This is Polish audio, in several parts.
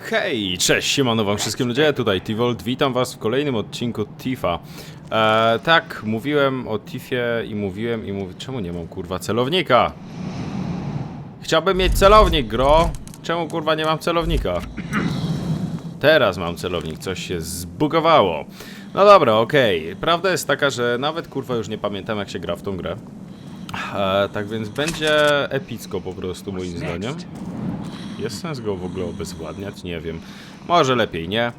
Hej, cześć, siemano wam wszystkim ludzie, tutaj Tivolt, witam was w kolejnym odcinku Tifa. E, tak, mówiłem o Tifie i mówiłem i mówię, czemu nie mam kurwa celownika? Chciałbym mieć celownik, gro. Czemu kurwa nie mam celownika? Teraz mam celownik, coś się zbugowało. No dobra, okej. Prawda jest taka, że nawet kurwa już nie pamiętam jak się gra w tą grę. E, tak więc będzie epicko po prostu moim zdaniem. Jest sens go w ogóle obezwładniać? Nie wiem. Może lepiej nie.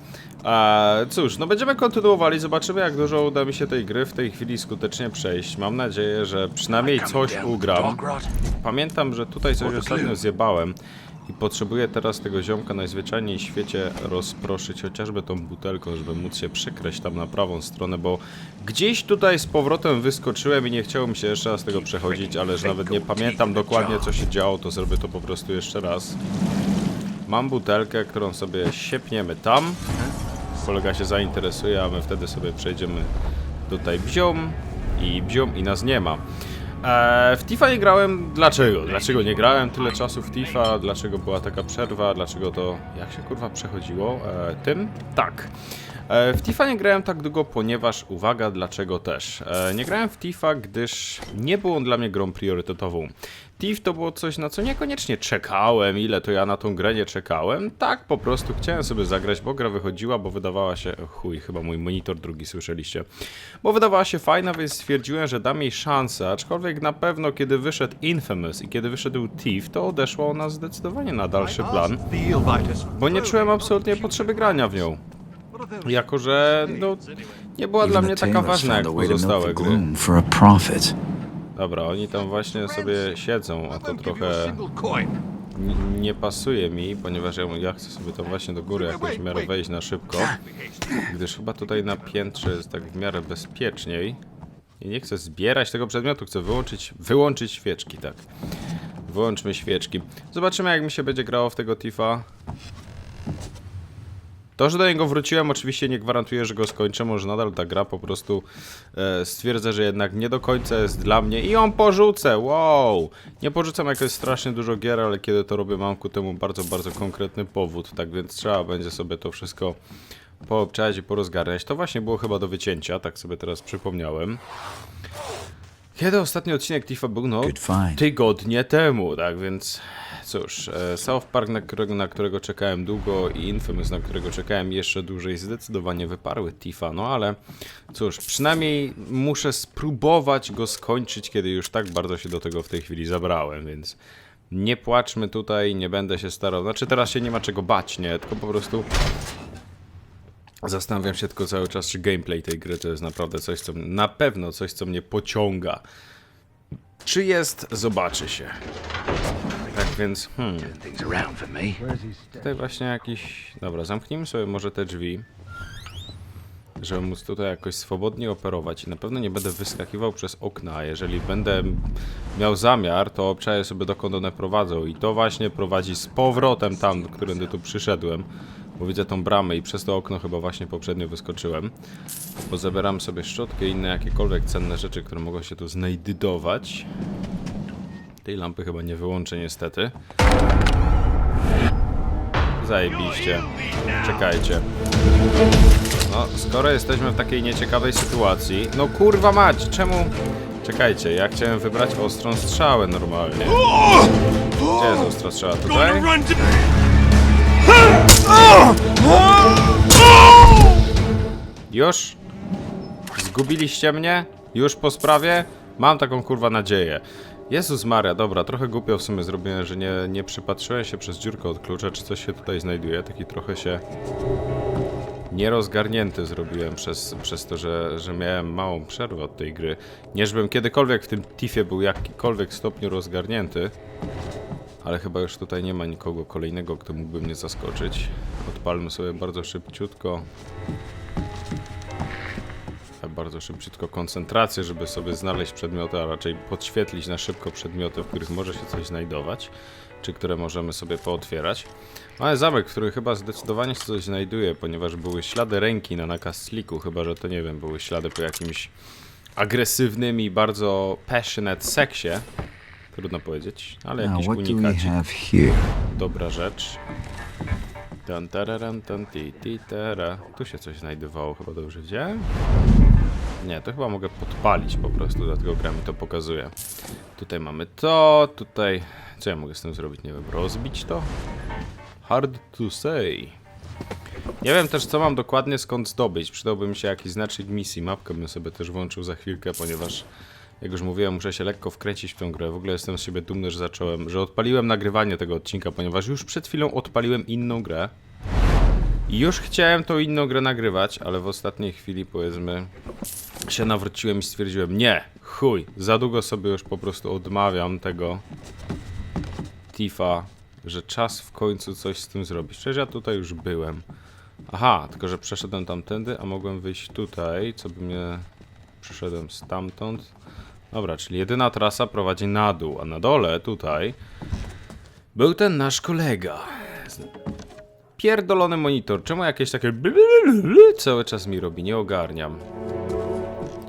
E, cóż, no będziemy kontynuowali, zobaczymy jak dużo uda mi się tej gry w tej chwili skutecznie przejść. Mam nadzieję, że przynajmniej coś ugram. Pamiętam, że tutaj coś ostatnio zjebałem i potrzebuję teraz tego ziomka najzwyczajniej w świecie rozproszyć chociażby tą butelką, żeby móc się przykreść tam na prawą stronę, bo gdzieś tutaj z powrotem wyskoczyłem i nie chciało mi się jeszcze raz tego przechodzić, ale że nawet nie pamiętam dokładnie co się działo, to zrobię to po prostu jeszcze raz. Mam butelkę, którą sobie siepniemy tam. Kolega się zainteresuje, a my wtedy sobie przejdziemy tutaj bziom i bziom i nas nie ma. Eee, w Tifa nie grałem. Dlaczego? Dlaczego nie grałem tyle czasu w Tifa? Dlaczego była taka przerwa? Dlaczego to. Jak się kurwa przechodziło? Eee, tym? Tak. Eee, w Tifa nie grałem tak długo, ponieważ uwaga, dlaczego też. Nie grałem w Tifa, gdyż nie był on dla mnie grą priorytetową. Tif to było coś, na co niekoniecznie czekałem, ile to ja na tą grę nie czekałem. Tak, po prostu chciałem sobie zagrać, bo gra wychodziła, bo wydawała się... Chuj, chyba mój monitor drugi słyszeliście. Bo wydawała się fajna, więc stwierdziłem, że dam jej szansę, aczkolwiek na pewno kiedy wyszedł Infamous i kiedy wyszedł Thief, to odeszło ona zdecydowanie na dalszy plan, bo nie czułem absolutnie potrzeby grania w nią. Jako, że no, nie była dla mnie taka ważna jak pozostałe gry. Dobra, oni tam właśnie sobie siedzą, a to trochę nie pasuje mi, ponieważ ja, ja chcę sobie tam właśnie do góry jakoś w miarę wejść na szybko, gdyż chyba tutaj na piętrze jest tak w miarę bezpieczniej. I nie chcę zbierać tego przedmiotu, chcę wyłączyć, wyłączyć świeczki, tak. Wyłączmy świeczki. Zobaczymy jak mi się będzie grało w tego Tifa. To, że do niego wróciłem, oczywiście nie gwarantuje, że go skończę. Może nadal ta gra po prostu e, stwierdzę, że jednak nie do końca jest dla mnie i ją porzucę. Wow! Nie porzucam, jak to jest strasznie dużo gier, ale kiedy to robię, mam ku temu bardzo, bardzo konkretny powód. Tak więc trzeba będzie sobie to wszystko poobczać i porozgarniać. To właśnie było chyba do wycięcia, tak sobie teraz przypomniałem. Kiedy ostatni odcinek Tifa był? No, tygodnie temu, tak więc cóż, e, South Park, na którego, na którego czekałem długo i Infamous, na którego czekałem jeszcze dłużej, zdecydowanie wyparły Tifa, no ale cóż, przynajmniej muszę spróbować go skończyć, kiedy już tak bardzo się do tego w tej chwili zabrałem, więc nie płaczmy tutaj, nie będę się starał, znaczy teraz się nie ma czego bać, nie, tylko po prostu Zastanawiam się tylko cały czas, czy gameplay tej gry to jest naprawdę coś, co na pewno coś, co mnie pociąga. Czy jest? Zobaczy się. Tak więc, hmm, tutaj właśnie jakiś... Dobra, zamknijmy sobie może te drzwi, żeby móc tutaj jakoś swobodnie operować i na pewno nie będę wyskakiwał przez okna, a jeżeli będę miał zamiar, to obczaję sobie dokąd one prowadzą i to właśnie prowadzi z powrotem tam, którędy tu przyszedłem, bo widzę tą bramę i przez to okno chyba właśnie poprzednio wyskoczyłem, bo zabieram sobie szczotkę i inne jakiekolwiek cenne rzeczy, które mogą się tu znajdydować. Tej lampy chyba nie wyłączę niestety. Zajebiście. Czekajcie. No, skoro jesteśmy w takiej nieciekawej sytuacji... No kurwa mać, czemu... Czekajcie, ja chciałem wybrać ostrą strzałę normalnie. Gdzie jest ostra strzała? Tutaj? Już? Zgubiliście mnie? Już po sprawie? Mam taką kurwa nadzieję. Jezus Maria, dobra, trochę głupio w sumie zrobiłem, że nie, nie przypatrzyłem się przez dziurkę od klucza, czy coś się tutaj znajduje. Taki trochę się nierozgarnięty zrobiłem przez, przez to, że, że miałem małą przerwę od tej gry. Nie, żebym kiedykolwiek w tym tifie był jakikolwiek stopniu rozgarnięty. Ale chyba już tutaj nie ma nikogo kolejnego, kto mógłby mnie zaskoczyć. Odpalmy sobie bardzo szybciutko. Bardzo szybciutko koncentrację, żeby sobie znaleźć przedmioty, a raczej podświetlić na szybko przedmioty, w których może się coś znajdować, czy które możemy sobie pootwierać. Mamy zamek, w którym chyba zdecydowanie się coś znajduje, ponieważ były ślady ręki na nakaz chyba że to nie wiem, były ślady po jakimś agresywnym i bardzo passionate seksie. Trudno powiedzieć, ale Now, jakiś we unikacik dobra rzecz. Tan, tararam, tan, ti, ti, tara. Tu się coś znajdowało, chyba dobrze widziałem? Nie, to chyba mogę podpalić po prostu, dlatego gra mi to pokazuje. Tutaj mamy to, tutaj... Co ja mogę z tym zrobić? Nie wiem, rozbić to? Hard to say. Nie wiem też, co mam dokładnie skąd zdobyć. Przydałby mi się jakiś znacznik misji. Mapkę bym sobie też włączył za chwilkę, ponieważ, jak już mówiłem, muszę się lekko wkręcić w tę grę. W ogóle jestem z siebie dumny, że zacząłem, że odpaliłem nagrywanie tego odcinka, ponieważ już przed chwilą odpaliłem inną grę. I już chciałem tą inną grę nagrywać, ale w ostatniej chwili, powiedzmy, się nawróciłem i stwierdziłem, nie, chuj, za długo sobie już po prostu odmawiam tego Tifa, że czas w końcu coś z tym zrobić. Przecież ja tutaj już byłem. Aha, tylko że przeszedłem tamtędy, a mogłem wyjść tutaj, co by mnie... Przeszedłem stamtąd. Dobra, czyli jedyna trasa prowadzi na dół, a na dole, tutaj, był ten nasz kolega. Pierdolony monitor. Czemu jakieś takie cały czas mi robi? Nie ogarniam.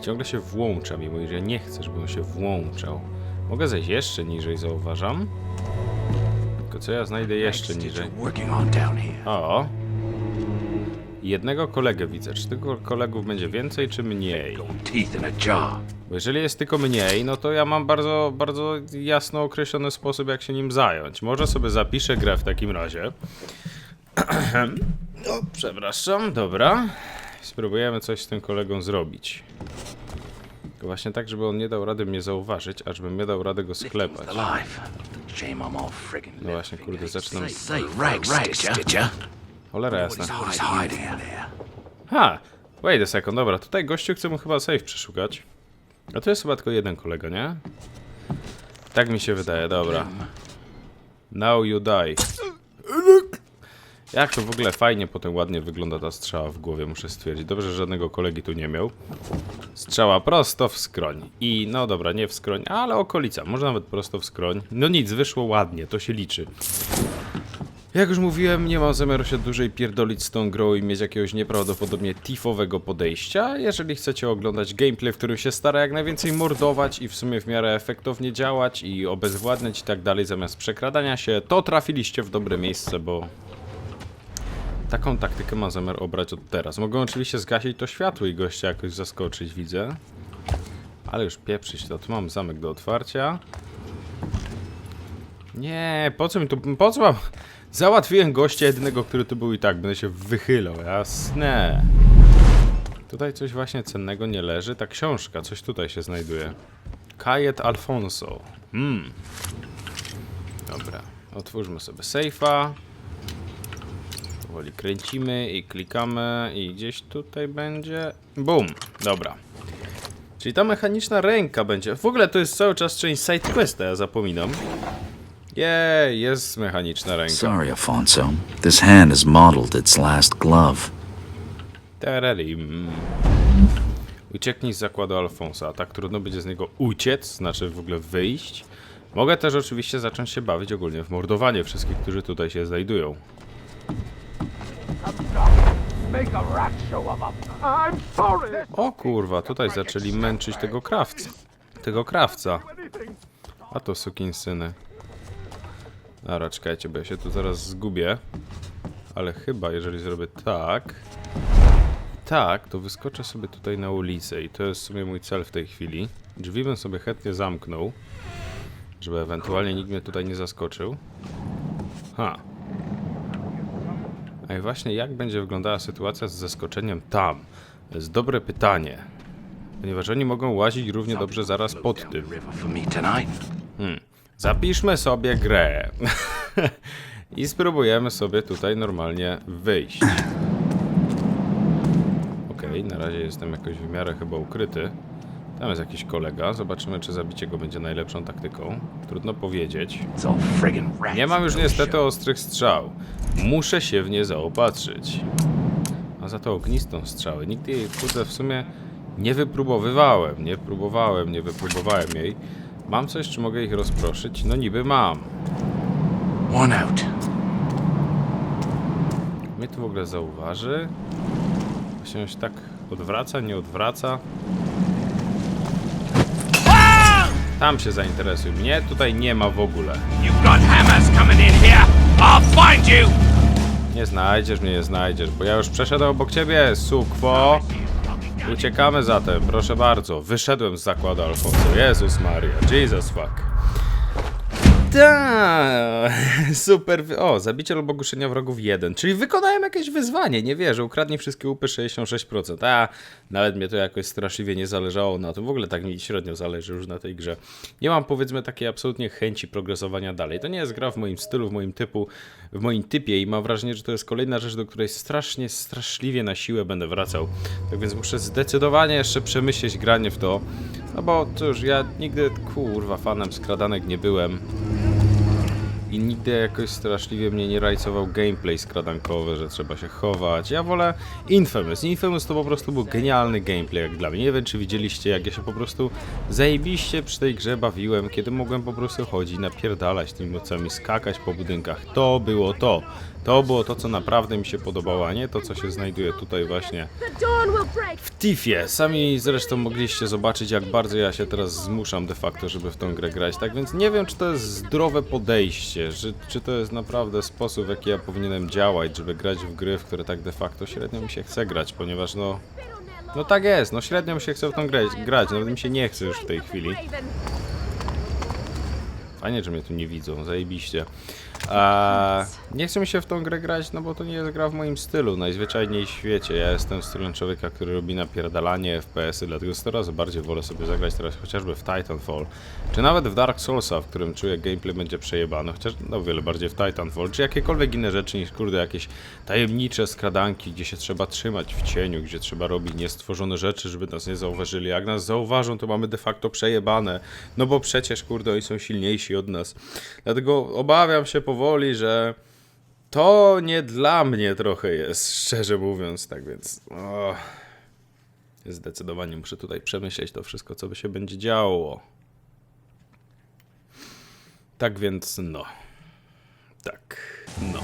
Ciągle się włącza, mimo że ja nie chcę, żeby on się włączał. Mogę zejść jeszcze niżej, zauważam. Tylko co ja znajdę jeszcze niżej? O! Jednego kolegę widzę. Czy tylko kolegów będzie więcej, czy mniej? Bo jeżeli jest tylko mniej, no to ja mam bardzo, bardzo jasno określony sposób, jak się nim zająć. Może sobie zapiszę grę w takim razie. no, przepraszam, dobra. Spróbujemy coś z tym kolegą zrobić. Właśnie tak, żeby on nie dał rady mnie zauważyć, aż żebym nie dał rady go sklepać. No właśnie, kurde, zaczynam... Cholera jasna. Ha! Wait a second, dobra, tutaj gościu chce mu chyba safe przeszukać. A to jest chyba tylko jeden kolega, nie? Tak mi się wydaje, dobra. Now you die. Jak to w ogóle fajnie potem ładnie wygląda ta strzała w głowie, muszę stwierdzić. Dobrze, że żadnego kolegi tu nie miał. Strzała prosto w skroń. I no dobra, nie w skroń, ale okolica. Może nawet prosto w skroń. No nic, wyszło ładnie, to się liczy. Jak już mówiłem, nie mam zamiaru się dłużej pierdolić z tą grą i mieć jakiegoś nieprawdopodobnie tifowego podejścia. Jeżeli chcecie oglądać gameplay, w którym się stara jak najwięcej mordować i w sumie w miarę efektownie działać i obezwładniać i tak dalej zamiast przekradania się, to trafiliście w dobre miejsce, bo taką taktykę mam zamiar obrać od teraz. Mogę oczywiście zgasić to światło i gościa jakoś zaskoczyć, widzę. Ale już pieprzyć to. Tu mam zamek do otwarcia. Nie, po co mi tu, po co mam... Załatwiłem gościa jedynego, który tu był i tak, będę się wychylał, jasne. Tutaj coś właśnie cennego nie leży, ta książka, coś tutaj się znajduje. Kajet Alfonso. Hmm. Dobra, otwórzmy sobie sejfa. Powoli kręcimy i klikamy i gdzieś tutaj będzie... Bum, dobra. Czyli ta mechaniczna ręka będzie... W ogóle to jest cały czas część sidequesta, ja zapominam. Jej, jest mechaniczna ręka. Sorry, Alfonso. This hand has modeled its last glove. Tararim. Ucieknij z zakładu Alfonsa. A tak trudno będzie z niego uciec, znaczy w ogóle wyjść. Mogę też oczywiście zacząć się bawić ogólnie w mordowanie wszystkich, którzy tutaj się znajdują. Make a rat show of 'em. I'm sorry. O kurwa, tutaj zaczęli męczyć tego krawca. Tego krawca. A to sukinsyny. Dobra, czekajcie, bo ja się tu zaraz zgubię. Ale chyba, jeżeli zrobię tak... Tak, to wyskoczę sobie tutaj na ulicę i to jest w sumie mój cel w tej chwili. Drzwi bym sobie chętnie zamknął, żeby ewentualnie nikt mnie tutaj nie zaskoczył. Ha. A i właśnie jak będzie wyglądała sytuacja z zaskoczeniem tam? To jest dobre pytanie. Ponieważ oni mogą łazić równie dobrze zaraz pod tym. Tonight. Zapiszmy sobie grę. I spróbujemy sobie tutaj normalnie wyjść. Okej, na razie jestem jakoś w miarę chyba ukryty. Tam jest jakiś kolega. Zobaczymy, czy zabicie go będzie najlepszą taktyką. Trudno powiedzieć. Nie mam już niestety ostrych strzał. Muszę się w nie zaopatrzyć. A za to ognistą strzały. Nigdy jej kurde w sumie nie wypróbowywałem. Nie próbowałem, nie wypróbowałem jej. Mam coś, czy mogę ich rozproszyć? No niby mam. One out. Mnie tu w ogóle zauważy. Właśnie on się tak odwraca, nie odwraca. Tam się zainteresuj. Mnie tutaj nie ma w ogóle. Nie znajdziesz mnie, nie znajdziesz, bo ja już przeszedłem obok ciebie, sukwo. Uciekamy zatem, proszę bardzo. Wyszedłem z zakładu Alfonso. Jezus Maria, Jesus fuck. Tak, super. O, zabicie lub ogłuszenia wrogów 1. Czyli wykonałem jakieś wyzwanie, nie wierzę. Ukradnie wszystkie łupy 66%. A, nawet mnie to jakoś straszliwie nie zależało na tym. W ogóle tak mi średnio zależy już na tej grze. Nie mam powiedzmy takiej absolutnie chęci progresowania dalej. To nie jest gra w moim stylu, w moim typu, w moim typie i mam wrażenie, że to jest kolejna rzecz, do której strasznie, straszliwie na siłę będę wracał. Tak więc muszę zdecydowanie jeszcze przemyśleć granie w to. No bo cóż, ja nigdy, kurwa, fanem skradanek nie byłem. I nigdy jakoś straszliwie mnie nie rajcował gameplay skradankowy, że trzeba się chować. Ja wolę Infamous. Infamous to po prostu był genialny gameplay jak dla mnie. Nie wiem czy widzieliście jak ja się po prostu zajebiście przy tej grze bawiłem, kiedy mogłem po prostu chodzić, napierdalać tymi mocami, skakać po budynkach. To było to. To było to, co naprawdę mi się podobało, a nie to, co się znajduje tutaj właśnie w Tiffie. Sami zresztą mogliście zobaczyć, jak bardzo ja się teraz zmuszam de facto, żeby w tą grę grać. Tak więc nie wiem, czy to jest zdrowe podejście, że, czy to jest naprawdę sposób, w jaki ja powinienem działać, żeby grać w gry, w które tak de facto średnio mi się chce grać, ponieważ no. No tak jest, no średnio mi się chce w tą grę grać, nawet mi się nie chce już w tej chwili. Fajnie, że mnie tu nie widzą, zajebiście. A, nie chce mi się w tą grę grać, no bo to nie jest gra w moim stylu, najzwyczajniej w świecie. Ja jestem stylem człowieka, który robi napierdalanie FPS-y, dlatego coraz bardziej wolę sobie zagrać teraz chociażby w Titanfall, czy nawet w Dark Soulsa, w którym czuję gameplay będzie przejebany, chociaż no wiele bardziej w Titanfall, czy jakiekolwiek inne rzeczy niż kurde jakieś tajemnicze skradanki, gdzie się trzeba trzymać w cieniu, gdzie trzeba robić niestworzone rzeczy, żeby nas nie zauważyli. Jak nas zauważą, to mamy de facto przejebane, no bo przecież kurde oni są silniejsi od nas. Dlatego obawiam się powoli, że to nie dla mnie trochę jest, szczerze mówiąc, tak więc. O, zdecydowanie muszę tutaj przemyśleć to wszystko, co by się będzie działo. Tak więc, no. Tak, no.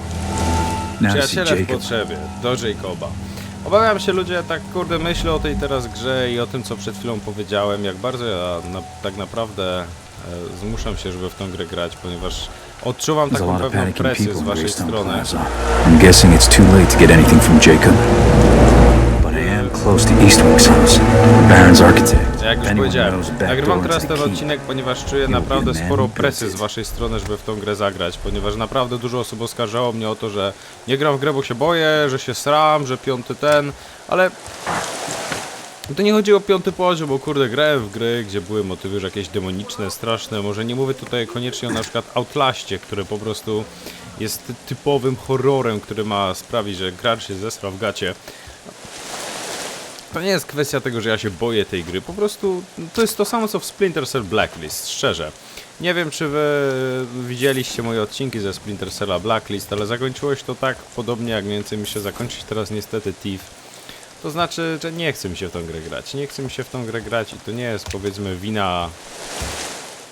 Przyjaciele w potrzebie, do Jacoba. Obawiam się ludzie, tak kurde myślę o tej teraz grze i o tym co przed chwilą powiedziałem, jak bardzo ja na, tak naprawdę e, zmuszam się, żeby w tą grę grać, ponieważ odczuwam There's a taką lot of pewną panicking presję people z in waszej Greystone strony. Plaza. I'm guessing it's too late to get anything from Jacob. But I am close to Eastwick's house. Baron's architect. Jak już anyone powiedziałem, knows a back nagrywam door teraz ten the key, odcinek, ponieważ czuję naprawdę sporo presji z waszej strony, żeby w tą grę zagrać, ponieważ naprawdę dużo osób oskarżało mnie o to, że nie gram w grę, bo się boję, że się sram, że piąty ten, ale to nie chodzi o piąty poziom, bo kurde, grałem w gry, gdzie były motywy już jakieś demoniczne, straszne, może nie mówię tutaj koniecznie o na przykład Outlaście, który po prostu jest typowym horrorem, który ma sprawić, że gracz się zesra w gacie. To nie jest kwestia tego, że ja się boję tej gry, po prostu to jest to samo co w Splinter Cell Blacklist, szczerze. Nie wiem, czy wy widzieliście moje odcinki ze Splinter Cella Blacklist, ale zakończyło się to tak podobnie, jak mniej więcej mi się zakończyć teraz niestety Thief. To znaczy, że nie chce mi się w tą grę grać. Nie chce mi się w tą grę grać i to nie jest powiedzmy wina.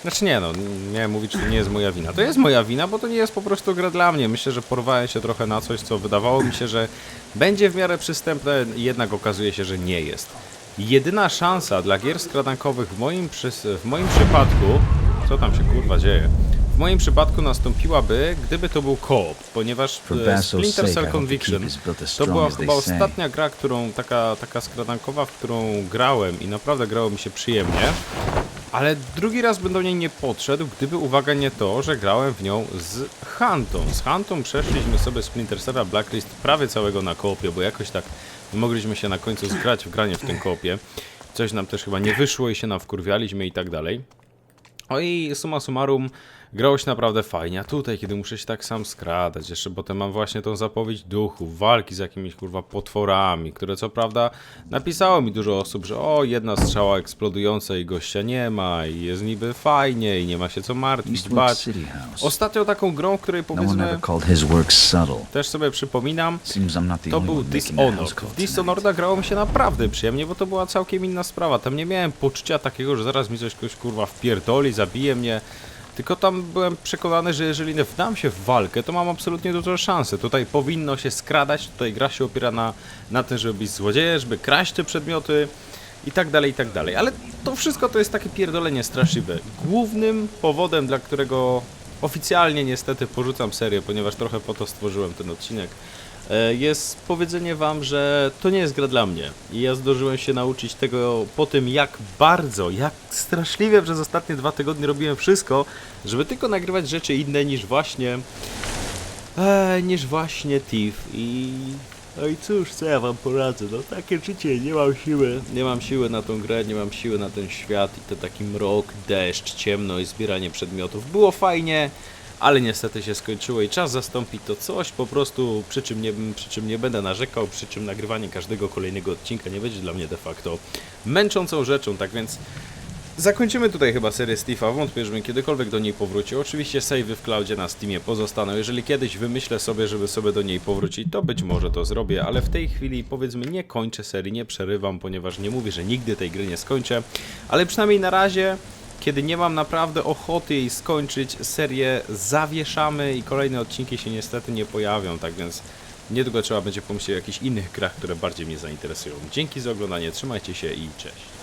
Znaczy nie no, miałem mówić, że to nie jest moja wina. To jest moja wina, bo to nie jest po prostu gra dla mnie. Myślę, że porwałem się trochę na coś, co wydawało mi się, że będzie w miarę przystępne, jednak okazuje się, że nie jest. Jedyna szansa dla gier skradankowych w moim, przys- w moim przypadku... Co tam się kurwa dzieje? W moim przypadku nastąpiłaby, gdyby to był koop, ponieważ e, Splinter Cell Conviction to była chyba ostatnia gra, którą taka, taka skradankowa, w którą grałem i naprawdę grało mi się przyjemnie. Ale drugi raz bym do niej nie podszedł, gdyby uwaga nie to, że grałem w nią z Hantą. Z Hantą przeszliśmy sobie Splinter Cella Blacklist prawie całego na koopie, bo jakoś tak mogliśmy się na końcu zgrać w granie w tym koopie. Coś nam też chyba nie wyszło i się nam wkurwialiśmy i tak dalej. O i summa summarum grało się naprawdę fajnie, a tutaj kiedy muszę się tak sam skradać, jeszcze potem mam właśnie tą zapowiedź duchów, walki z jakimiś kurwa potworami, które co prawda napisało mi dużo osób, że o jedna strzała eksplodująca i gościa nie ma i jest niby fajnie i nie ma się co martwić, bać. Ostatnią taką grą, której No powiedzmy też sobie przypominam, to był Dishonored. W grało mi się naprawdę przyjemnie, bo to była całkiem inna sprawa. Tam nie miałem poczucia takiego, że zaraz mi coś ktoś kurwa wpierdoli, zabije mnie. Tylko tam byłem przekonany, że jeżeli wdam się w walkę, to mam absolutnie duże szanse. Tutaj powinno się skradać, tutaj gra się opiera na, na tym, żeby być złodziejem, żeby kraść te przedmioty i tak dalej, i tak dalej. Ale to wszystko to jest takie pierdolenie straszliwe. Głównym powodem, dla którego oficjalnie niestety porzucam serię, ponieważ trochę po to stworzyłem ten odcinek, jest powiedzenie wam, że to nie jest gra dla mnie. I ja zdążyłem się nauczyć tego po tym, jak bardzo, jak straszliwie przez ostatnie dwa tygodnie robiłem wszystko, żeby tylko nagrywać rzeczy inne niż właśnie Eee, niż właśnie Thief i... No i cóż, co ja wam poradzę, no takie życie, nie mam siły. Nie mam siły na tą grę, nie mam siły na ten świat i to taki mrok, deszcz, ciemność, zbieranie przedmiotów. Było fajnie, ale niestety się skończyło i czas zastąpić to coś po prostu, przy czym, nie, przy czym nie będę narzekał, przy czym nagrywanie każdego kolejnego odcinka nie będzie dla mnie de facto męczącą rzeczą, tak więc Zakończymy tutaj chyba serię Steve'a, wątpię, żebym kiedykolwiek do niej powrócił. Oczywiście savey w cloudzie na Steamie pozostaną. Jeżeli kiedyś wymyślę sobie, żeby sobie do niej powrócić, to być może to zrobię, ale w tej chwili powiedzmy nie kończę serii, nie przerywam, ponieważ nie mówię, że nigdy tej gry nie skończę, ale przynajmniej na razie kiedy nie mam naprawdę ochoty jej skończyć, serię zawieszamy i kolejne odcinki się niestety nie pojawią, tak więc niedługo trzeba będzie pomyśleć o jakichś innych grach, które bardziej mnie zainteresują. Dzięki za oglądanie, trzymajcie się i cześć.